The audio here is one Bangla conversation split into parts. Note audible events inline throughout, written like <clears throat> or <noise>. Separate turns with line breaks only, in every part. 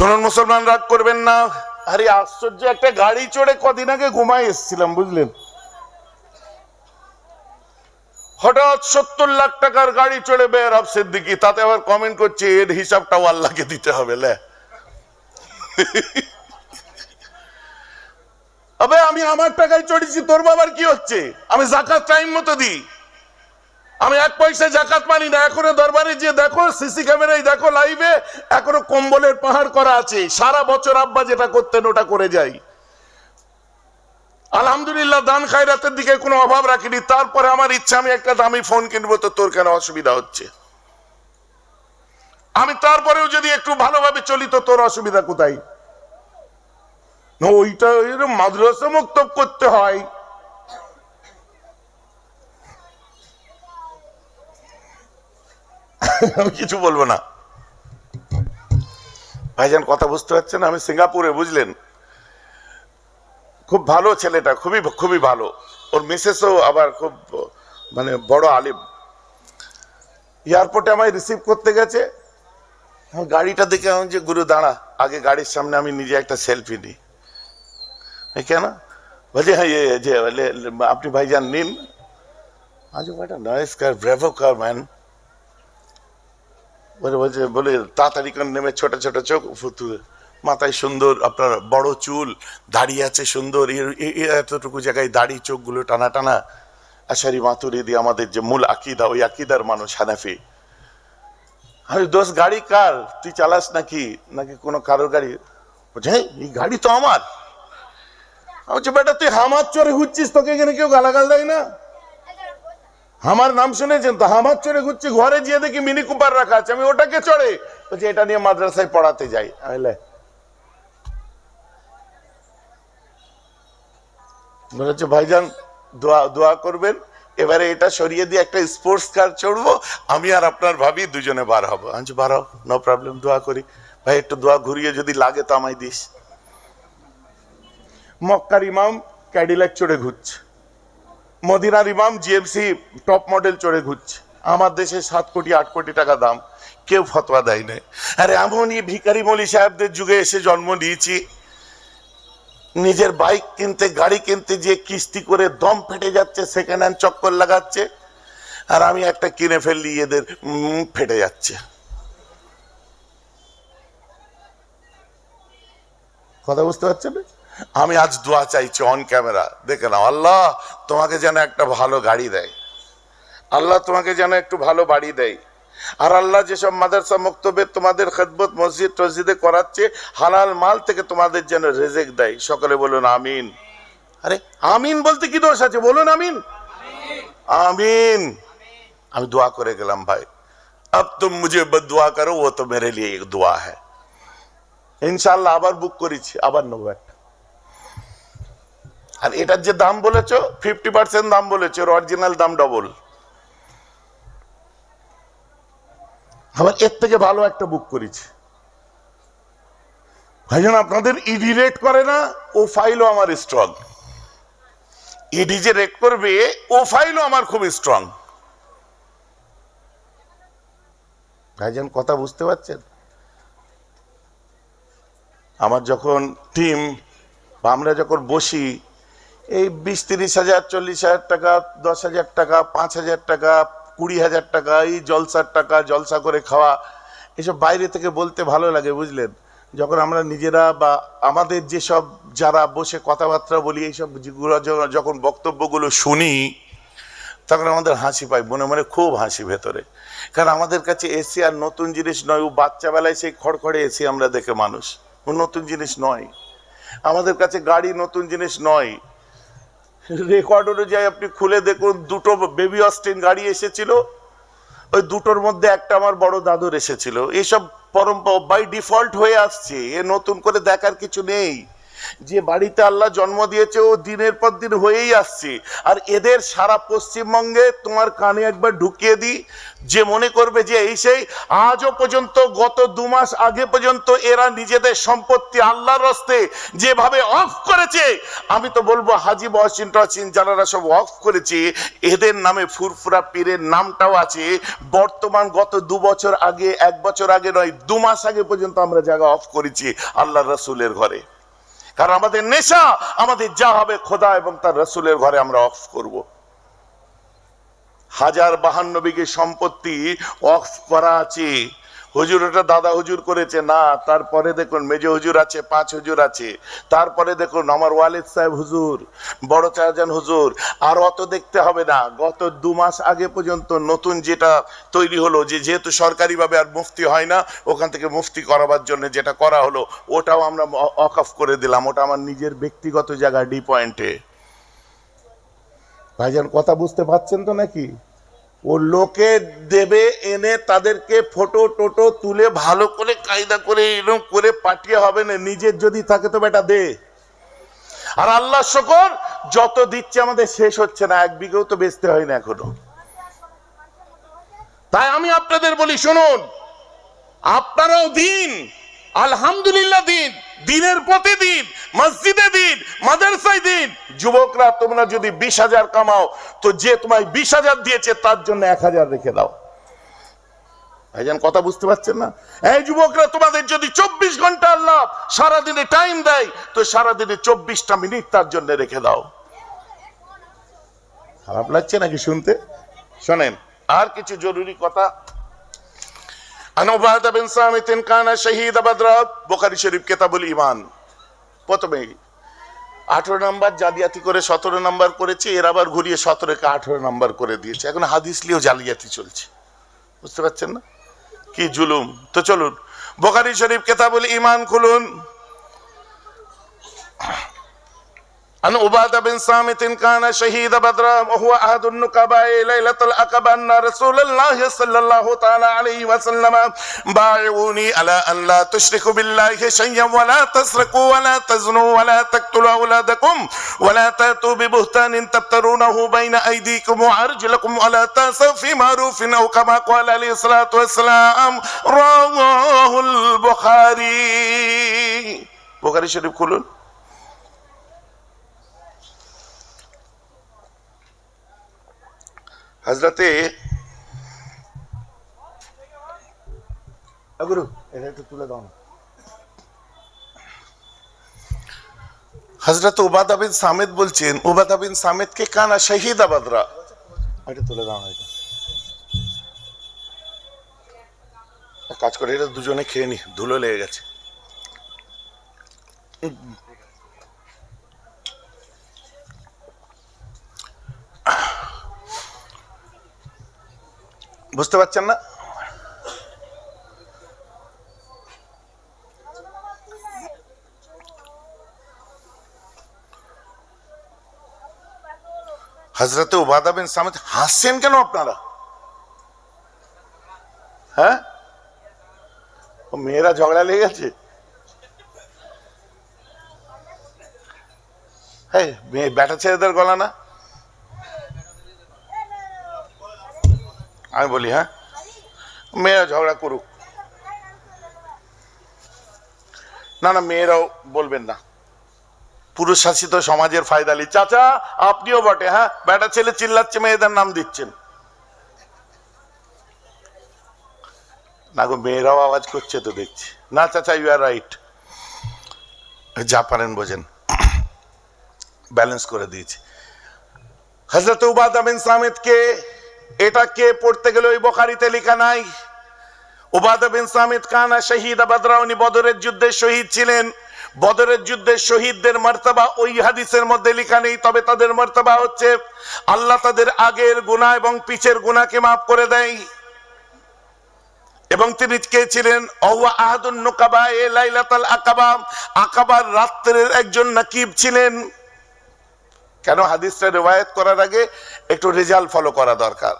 শুনুন মুসলমান রাগ করবেন না। আরে আশ্চর্য একটা গাড়ি চড়ে কদিন আগে ঘুমাই এসেছিলাম বুঝলেন? হঠাৎ সত্তর লাখ টাকার গাড়ি চড়ে বের হব সিদ্দিকি তাতে আবার কমেন্ট করছে এর হিসাবটাও আল্লাহকে দিতে হবে লে। আবে আমি আমার টাকায় চড়েছি তোর বাবার কি হচ্ছে? আমি জাকাত টাইম মতো দিই। আমি এক পয়সা জাকাত মানি না, এখনও দরবারে যে দেখো, সিসি ক্যামেরায় দেখো লাইভে এখনও কম্বলের পাহাড় করা আছে। সারা বছর আব্বা যেটা করতেন, ওটা করে যাই। আলহামদুলিল্লাহ, দান খায়রাতের দিকে কোনো অভাব রাখিনি। তারপরে আমার ইচ্ছা, আমি একটা দামি ফোন কিনবো, তো তোর কেন অসুবিধা হচ্ছে? আমি তারপরেও যদি একটু ভালোভাবে চলি, তো তোর অসুবিধা কোথায়? ওইটা মাদ্রাসা মুক্ত করতে হয়। আমি কিছু বলব না। ভাইজান, কথা বুঝতে পারছেন? আমি সিঙ্গাপুরে, বুঝলেন? খুব ভালো ছেলেটা, খুবই খুবই ভালো। ওর মিসেসও আবার খুব মানে বড় আলিম। এয়ারপোর্টে আমায় রিসিভ করতে গেছে। গাড়িটা দেখে আমি যে, গুরু, দাঁড়া, আগে গাড়ির সামনে আমি নিজে একটা সেলফি নিই। কেন? বলছে হ্যাঁ যে বলে আপনি ভাইজান নিন। আজ একটা nice car bravo car, man. বলে বলছে বলে তাড়াতাড়ি করে নেমে ছোট ছোট চোখ ফুতু। মাথায় সুন্দর আপনার বড় চুল দাড়ি আছে সুন্দর এতটুকু জায়গায় দাড়ি চোখগুলো টানা টানা। আশারি মাতুরি দিয়ে আমাদের যে মূল আকিদা ওই আকিদার মানুষ হানাফি। আমি দোষ গাড়ি কার? তুই চালাস নাকি? নাকি কোনো কারোর গাড়ি? বলছে "হ্যাঁ, এই গাড়ি তো আমার। আমি বলছি বেটা তুই হামার চড়ে ঘুরছিস তোকে এখানে কেউ গালাগাল দেয় না? আমার নাম শুনেছেন? তো হামার চড়ে ঘুরছি, ঘরে গিয়ে দেখি মিনি কুপার রাখা আছে, আমি ওটাকে চড়ে বলছি, এটা নিয়ে মাদ্রাসায় পড়াতে যাই। বুঝলে বলেছে ভাইজান দোয়া দোয়া করবেন। এবারে এটা সরিয়ে দিয়ে একটা স্পোর্টস কার চড়বো, আমি আর আপনার ভাবি দুজনে বার হব। আমি বার হও নো প্রবলেম দোয়া করি। ভাই, একটু দোয়া ঘুরিয়ে যদি লাগে তো আমায় দিস। মক্কার ইমাম ক্যাডিলাক চড়ে ঘুরছে। মদিনার ইমাম জিএমসি টপ মডেল চড়ে ঘুরছে। আমার দেশে সাত কোটি, আট কোটি টাকা দাম। কেউ ফতোয়া দেয় নাই। আরে এমনই ভিকারি মলি সাহেবদের যুগে এসে জন্ম নিয়েছি। নিজের বাইক কিনতে, গাড়ি কিনতে যে কিস্তি করে দম ফেটে যাচ্ছে সেকেন্ড হ্যান্ড চক্কর লাগাচ্ছে, আর আমি একটা কিনে ফেললি, এদের ফেটে যাচ্ছে। কথা বুঝতে পারছেন? আমি আজ দোয়া চাইছি অন ক্যামেরা দেখে নাও, আল্লাহ তোমাকে যেন একটা ভালো গাড়ি দেয়। আল্লাহ তোমাকে যেন একটু ভালো বাড়ি দেয়। আর আল্লাহ যেসব মাদারসা মুক্তবে তোমাদের খেদবত মসজিদ টসজিদে করাচ্ছে, হালাল মাল থেকে তোমাদের যেন রেজেক দেয়। সকলে বলুন, আমিন। আরে, আমিন বলতে কি দোষ আছে? বলুন, আমিন। আমিন। আমি দোয়া করে গেলাম, ভাই। আব তুম মুঝে দোয়া করো, ও তো মেরে লিয়ে দোয়া হ্যাঁ ইনশাল্লাহ আবার বুক করেছি, আবার নেব একটা। আর এটার যে দাম বলেছ ফিফটি পার্সেন্ট দাম বলেছ ওর অরিজিনাল দাম ডবল আবার এর থেকে ভালো একটা বুক করেছি। ভাইজান, আপনাদের ইডি রেট করে না, ও ফাইলও আমার স্ট্রং ইডি যে রেট করবে, ও ফাইলও আমার খুব স্ট্রং ভাইজান, কথা বুঝতে পারছেন? আমার যখন টিম বা আমরা যখন বসি এই বিশ, তিরিশ হাজার, চল্লিশ হাজার টাকা, দশ হাজার টাকা, পাঁচ হাজার টাকা, কুড়ি হাজার টাকা, এই জলসার টাকা, জলসা করে খাওয়া, এসব বাইরে থেকে বলতে ভালো লাগে, বুঝলেন? যখন আমরা নিজেরা বা আমাদের যেসব যারা বসে কথাবার্তা বলি, এইসব যখন বক্তব্যগুলো শুনি, তখন আমাদের হাসি পায় মনে মনে খুব হাসি ভেতরে। কারণ আমাদের কাছে এসি আর নতুন জিনিস নয়, ও বাচ্চাবেলায় সেই খড়খড়ে এসি আমরা দেখে মানুষ। ও নতুন জিনিস নয়। আমাদের কাছে গাড়ি নতুন জিনিস নয়। রেকর্ড অনুযায়ী আপনি খুলে দেখুন, দুটো বেবি অস্টিন গাড়ি এসেছিল, ওই দুটোর মধ্যে একটা আমার বড় দাদুর এসেছিল। এসব পরম্পরা বাই ডিফল্ট হয়ে আসছে, এ নতুন করে দেখার কিছু নেই। যে বাড়িতে আল্লাহ জন্ম দিয়েছে, ও দিনের পর দিন হয়েই আসছে। আর এদের সারা পশ্চিমবঙ্গে তোমার কানে একবার ঢুকিয়ে দিই, যে মনে করবে যে এই সেই, আজও পর্যন্ত, গত দু মাস আগে পর্যন্ত এরা নিজেদের সম্পত্তি আল্লাহর রস্তে যেভাবে অফ করেছে, আমি তো বলব হাজি বহসিন টহসিন যারা সব অফ করেছে, এদের নামে ফুরফুরা পীরের নামটাও আছে। বর্তমান গত দু বছর আগে, এক বছর আগে নয়, দু মাস আগে পর্যন্ত আমরা জায়গা অফ করেছি আল্লাহ রসুলের ঘরে। কারণ আমাদের নেশা, আমাদের যা হবে খোদা এবং তার রসুলের ঘরে আমরা অফ করব। হাজার বাহান্ন বিঘে সম্পত্তি অফ করা আছে। হুজুর, ওটা দাদা হুজুর করেছে। না, তারপরে দেখুন, মেজ হুজুর আছে, পাঁচ হুজুর আছে। তারপরে দেখুন, আমার ওয়ালিদ সাহেব হুজুর, বড় চারজন হুজুর। আর অত দেখতে হবে না, গত দু মাস আগে পর্যন্ত নতুন যেটা তৈরি হলো, যে যেহেতু সরকারিভাবে আর মুফতি হয় না, ওখান থেকে মুফতি করাবার জন্য যেটা করা হলো, ওটাও আমরা অফ করে দিলাম। ওটা আমার নিজের ব্যক্তিগত জায়গা, ডি পয়েন্টে। ভাইজান, কথা বুঝতে পারছেন তো নাকি? ও লোকে দেবে এনে তাদেরকে ফটো টোটো তুলে ভালো করে, কায়দা করে এরকম করে পাঠিয়ে হবে না। নিজের যদি থাকে তো বেটা দে। আর আল্লাহ শকর, যত দিচ্ছে আমাদের শেষ হচ্ছে না। এক বিঘেও তো বেচতে হয় না এখনও। তাই আমি আপনাদের বলি, শুনুন, আপনারাও দিন। আলহামদুলিল্লাহ দিন, দিনের পথে দিন, মসজিদে দিন, মাদ্রাসায় দিন। যুবকরা, তোমরা যদি বিশ হাজার কামাও, তো যে তোমায় বিশ হাজার দিয়েছে, তার জন্য এক হাজার রেখে দাও। ভাইজান, কথা বুঝতে পারছেন না? এই যুবকরা, তোমাদের যদি চব্বিশ ঘণ্টা আল্লাহ সারাদিনে টাইম দেয়, তো সারাদিনে চব্বিশটা মিনিট তার জন্য রেখে দাও। খারাপ লাগছে নাকি শুনতে? শোনেন, আর কিছু জরুরি কথা আনোবাহাদা বিন সামিতিন কানা শহীদ আবাদরা বোখারি শরীফ, কেতাবুল ইমান প্রথমেই আঠেরো নাম্বার জালিয়াতি করে সতেরো নাম্বার করেছে, এর আবার ঘুরিয়ে সতেরোকে আঠেরো নাম্বার করে দিয়েছে। এখন হাদিস নিয়েও জালিয়াতি চলছে। বুঝতে পারছেন না? কি জুলুম? তো চলুন বোকারি শরীফ, কেতাবুল ইমান খুলুন। عن عبادة بن صامت كان شهيد بدر وهو أحد النقباء ليلة العقبة أن رسول الله صلى الله تعالى عليه وسلم بايعوني على أن لا تشركوا بالله شيئا ولا تسرقوا ولا تزنوا ولا تقتلوا أولادكم ولا تأتوا ببهتان تبترونه بين أيديكم وأرجلكم ولا تأسوا في معروف أو كما قال عليه الصلاة والسلام رواه البخاري بخاري شريف كلون হজরতে গুরু এটা একটু তুলে দাও না। হজরত উবাদা বিন সামেদ বলছেন উবাদা বিন সামেদ কে কানা শহীদ আবাদরা? এটা তুলে দাও এটা। কাজ করে এটা দুজনে খেয়ে নি ধুলো লেগে গেছে। বুঝতে পারছেন না? হজরত উবাদা বিন সামিদ হাসছেন কেন আপনারা? হ্যাঁ? মেয়েরা ঝগড়া লেগে গেছে? হ্যাঁ ব্যাটা ছেলেদের গলা না? আমি বলি হ্যাঁ? মেয়েরা ঝগড়া করুক। না না, মেয়েরাও বলবেন না। পুরুষ শাসিত সমাজের ফায়দালি চাচা, আপনিও বটে হ্যাঁ? বেটা ছেলে চিল্লাচ্ছে, মেয়েদের নাম দিচ্ছেন। না গো, মেয়েরাও আওয়াজ করছে তো দেখছি। না, চাচা ইউ আর রাইট যা পারেন বোঝেন। <clears throat> ব্যালেন্স করে দিয়েছি। হজরত উবাদা বিন সামেদকে এটা কে পড়তে গেলে ওই বোখারিতে লেখা নাই? সামিদ কানা শহীদ আবাদরা উনি বদরের শহীদ ছিলেন। বদরের শহীদদের মর্তবা ওই হাদিসের মধ্যে লেখা নেই, তবে তাদের মর্তবা হচ্ছে তাদের আগের এবং মাফ করে দেয়। এবং তিনি কে ছিলেন? আকাবার রাত্রের একজন নাকিব ছিলেন। কেন হাদিসটা রেওয়ায়ত করার আগে একটু রেজাল্ট ফলো করা দরকার?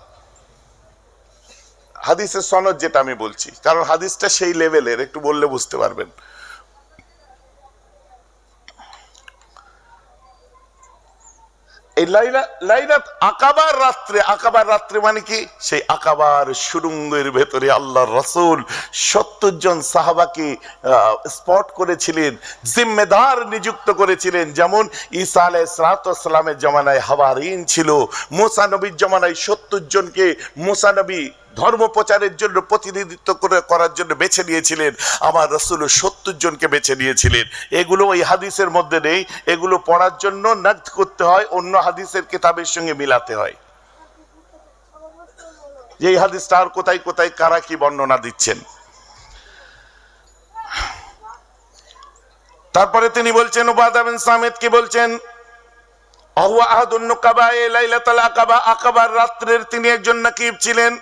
হাদিসের সনদ যেটা আমি বলছি, কারণ হাদিসটা সেই লেভেলের একটু বললে বুঝতে পারবেন। লাইলা লাইলাত আকাবার রাত্রে আকাবার রাত্রে মানে কি? সেই আকাবার সুরুঙ্গের ভেতরে আল্লাহ রসুল সত্তর জন সাহাবাকে স্পট করেছিলেন, জিম্মেদার নিযুক্ত করেছিলেন। যেমন ঈসা আলাই সালাতামের জমানায় হাবারিন ছিল মোসানবীর জমানায় সত্তর জনকে মোসা নবী ধর্ম প্রচারের জন্য প্রতিনিধিত্ব করে করার জন্য বেছে নিয়েছিলেন। আমার রসুল সত্তর জনকে বেছে নিয়েছিলেন। এগুলো ওই হাদিসের মধ্যে নেই। এগুলো পড়ার জন্য নাক করতে হয়, অন্য হাদিসের কিতাবের সঙ্গে মিলাতে হয়। যে এই হাদিসটা আর কোথায় কোথায়, কারা কি বর্ণনা দিচ্ছেন? তারপরে তিনি বলছেন, উবাদা বিন সামিদ কি বলছেন? আহুয়া আহাদুন নুকাবায়ে লাইলাতুল আকাবা। আকাবার রাত্রের তিনি একজন নাকিব ছিলেন।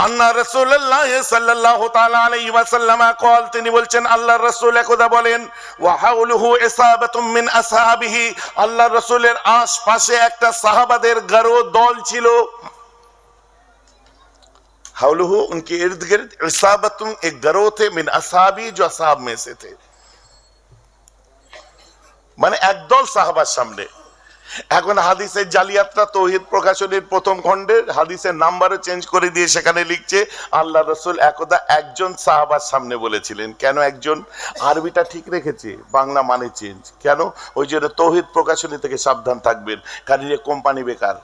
আন্না রাসূলুল্লাহ সাল্লাল্লাহু তাআলা আলাইহি ওয়াসাল্লাম قال তিনি বলছেন আল্লাহর রাসূল একদা বলেন ওয়া হাউলুহু ইসাবাতুম মিন আসহাবিহি আল্লাহর রাসূলের আশপাশে একটা সাহাবাদের গারো দল ছিল हाउलहू उनके इर्द गिर्द इसाबतुम एक गरोह थे मिन असहाबी जो असहाब में से थे মানে একদল সাহাবার সামনে এখন হাদিসের জালিয়াতটা তৌহিদ প্রকাশনীর প্রথম খণ্ডের হাদিসের নাম্বারও চেঞ্জ করে দিয়ে সেখানে লিখছে, আল্লাহ রসুল একদা একজন সাহাবার সামনে বলেছিলেন। কেন একজন? আরবিটা ঠিক রেখেছে, বাংলা মানে চেঞ্জ। কেন? ওই জন্য তৌহিদ প্রকাশনী থেকে সাবধান থাকবেন, কারণ কোম্পানি বেকার।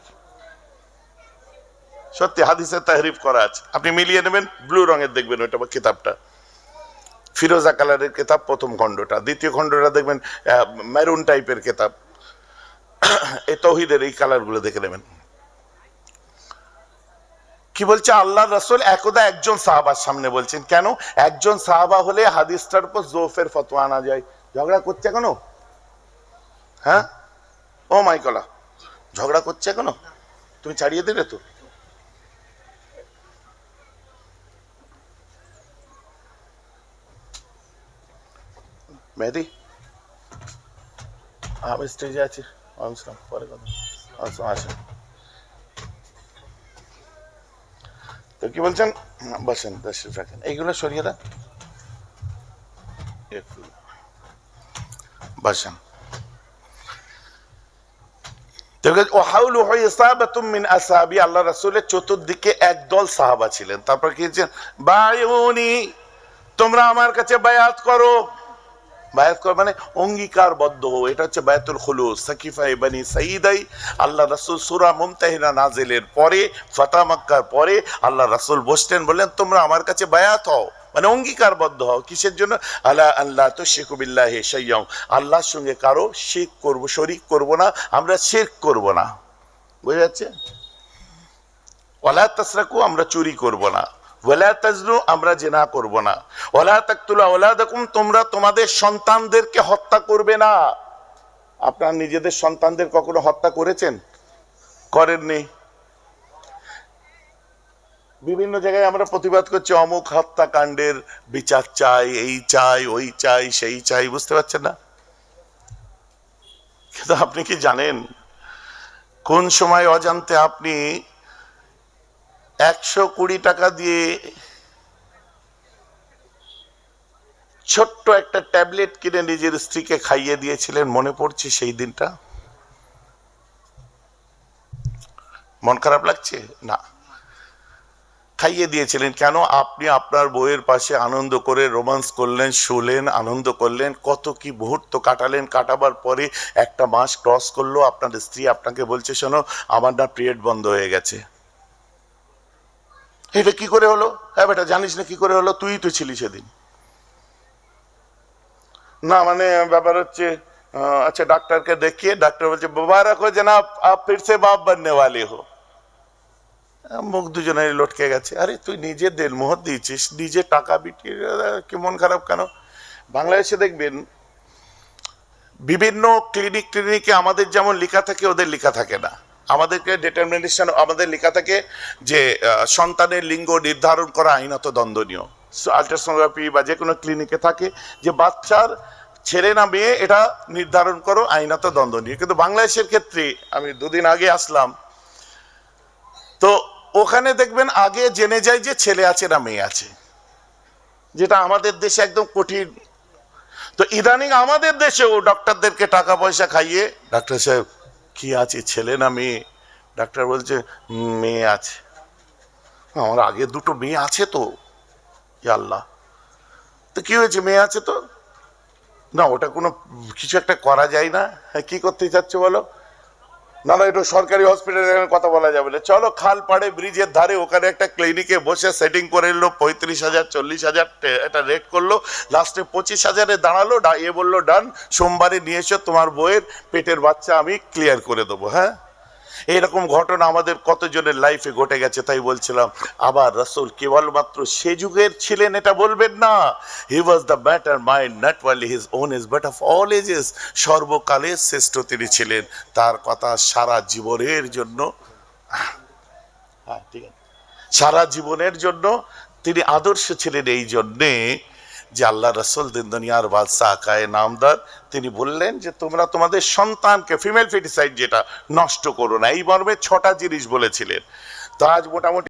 সত্যি, হাদিসে তাহরিফ করা আছে। আপনি মিলিয়ে নেবেন, ব্লু রঙের দেখবেন ওইটা বা কিতাবটা। ফিরোজা কালারের কেতাব প্রথম খণ্ডটা। দ্বিতীয় খণ্ডটা দেখবেন মেরুন টাইপের কিতাব। এই তৌহিদের এই কালারগুলো দেখে নেবেন। কি বলছে? আল্লাহ রসুল একদা একজন সাহাবার সামনে বলছেন, কেন? একজন সাহাবা হলে হাদিসটার উপর জোফের ফতোয়া আনা যায়। ঝগড়া করছে কেন? হ্যাঁ? ও মাইকলা ঝগড়া করছে কেন? তুমি ছাড়িয়ে দিলে তো। মেহেদি, আমি স্টেজে আছি আসলাম পরে কথা। আসেন। তো কি বলছেন? রাখেন এইগুলো সরিয়ে দেন। আল্লাহ রাসূলের চতুর্দিকে একদল সাহাবা ছিলেন। তারপর কি তোমরা আমার কাছে বায়াত করো। বায়াত কর মানে অঙ্গীকারবদ্ধ এটা হচ্ছে বায়াতুল খুলুস। সাকিফাই বানি সাইদাই আল্লাহ রাসুল সূরা মুমতাহিনা নাজেলের পরে ফাতা মক্কার পরে আল্লাহ রাসুল বসতেন বললেন, তোমরা আমার কাছে বায়াত হও মানে অঙ্গীকারবদ্ধ হও, কিসের জন্য? আল্লাহ আল্লাহ তো শেখুবিল্লাহ সাইয়াম আল্লাহর সঙ্গে কারও শেখ করব, শরিক করব না, আমরা শেখ করব না। বুঝা যাচ্ছে? ওয়ালা তাসরাকু, আমরা চুরি করব না। আমরা জেনা করব না। ওয়ালা তাকতুলা ওয়ালাদাকুম তোমরা তোমাদের সন্তানদেরকে হত্যা করবে না। আপনার নিজেদের সন্তানদের কখনো হত্যা করেছেন? করেননি। বিভিন্ন জায়গায় আমরা প্রতিবাদ করছি, অমুক হত্যাকাণ্ডের বিচার চাই, এই চাই, ওই চাই, সেই চাই, বুঝতে পারছেন না? কিন্তু আপনি কি জানেন, কোন সময় অজান্তে আপনি একশো কুড়ি টাকা দিয়ে ছোট্ট একটা ট্যাবলেট কিনে নিজের স্ত্রীকে খাইয়ে দিয়েছিলেন, মনে পড়ছে সেই দিনটা? মন খারাপ লাগছে? না। খাইয়ে দিয়েছিলেন। কেন? আপনি আপনার বইয়ের পাশে আনন্দ করে রোমান্স করলেন, শুলেন, আনন্দ করলেন, কত কি মুহূর্ত কাটালেন, কাটাবার পরে একটা মাস ক্রস করল, আপনার স্ত্রী আপনাকে বলছে, শোনো, আমার না পিরিয়ড বন্ধ হয়ে গেছে। এটা কি করে হলো হ্যাঁ বেটা জানিস না কি করে হলো তুই তো ছিলি সেদিন না মানে ব্যাপার হচ্ছে আহ, আচ্ছা ডাক্তারকে দেখিয়ে ডাক্তার বলছে মুবারক हो जनाब आप फिर से बाप बनने वाले हो মুখ দুজনের লটকে গেছে আরে তুই নিজে দেল মোহর দিয়েছিস নিজে টাকা বিটিয়ে কি মন খারাপ কেন বাংলাদেশে দেখবেন বিভিন্ন ক্লিনিক ক্লিনিকে আমাদের যেমন লেখা থাকে ওদের লেখা থাকে না আমাদেরকে ডিটারমিনেশন আমাদের লেখা থাকে যে সন্তানের লিঙ্গ নির্ধারণ করা আইনত দ্বন্দ্বনীয় আলট্রাসোনোগ্রাফি বা যে কোনো ক্লিনিকে থাকে যে, বাচ্চার ছেলে না মেয়ে এটা নির্ধারণ করো আইনত দ্বন্দ্বনীয় কিন্তু বাংলাদেশের ক্ষেত্রে, আমি দুদিন আগে আসলাম, তো ওখানে দেখবেন আগে জেনে যায় যে ছেলে আছে না মেয়ে আছে। যেটা আমাদের দেশে একদম কঠিন। তো ইদানিং আমাদের দেশেও ডক্টরদেরকে টাকা পয়সা খাইয়ে ডাক্তার সাহেব কি আছে? ছেলে না মেয়ে? ডাক্তার বলছে, মেয়ে আছে। আমার আগে দুটো মেয়ে আছে তো। আল্লাহ। তো কি হয়েছে? মেয়ে আছে তো? না, ওটা কোনো কিছু একটা করা যায় না? হ্যাঁ কি করতে চাচ্ছো বলো? না না এটা সরকারি হসপিটালে কথা বলা যাবে না। চলো খাল পাড়ে ব্রিজের ধারে, ওখানে একটা ক্লিনিকে বসে সেটিং করে এলো পঁয়ত্রিশ হাজার, চল্লিশ হাজার এটা রেট করল। লাস্টে পঁচিশ হাজারে দাঁড়াল, ডা- এ বলল ডান সোমবারে নিয়ে এসো, তোমার বইয়ের পেটের বাচ্চা আমি ক্লিয়ার করে দেবো। হ্যাঁ? এইরকম ঘটনা আমাদের কতজনের লাইফে ঘটে গেছে তাই বলছিলাম। আবার রসুল কেবলমাত্র সে যুগের ছিলেন, এটা বলবেন না। He was the batter mind not only his own age but of all ages সর্বকালের শ্রেষ্ঠ তিনি ছিলেন। তার কথা সারা জীবনের জন্য হ্যাঁ ঠিক আছে। সারা জীবনের জন্য তিনি আদর্শ ছিলেন এই জন্যে যে আল্লাহ রসুল দিন দুনিয়ার বাদশাহ কায়ে নামদার, তিনি বললেন যে তোমরা তোমাদের সন্তানকে ফিমেল ফিটিসাইড যেটা নষ্ট করো না। এই মর্মে ছটা জিনিস বলেছিলেন। তো আজ মোটামুটি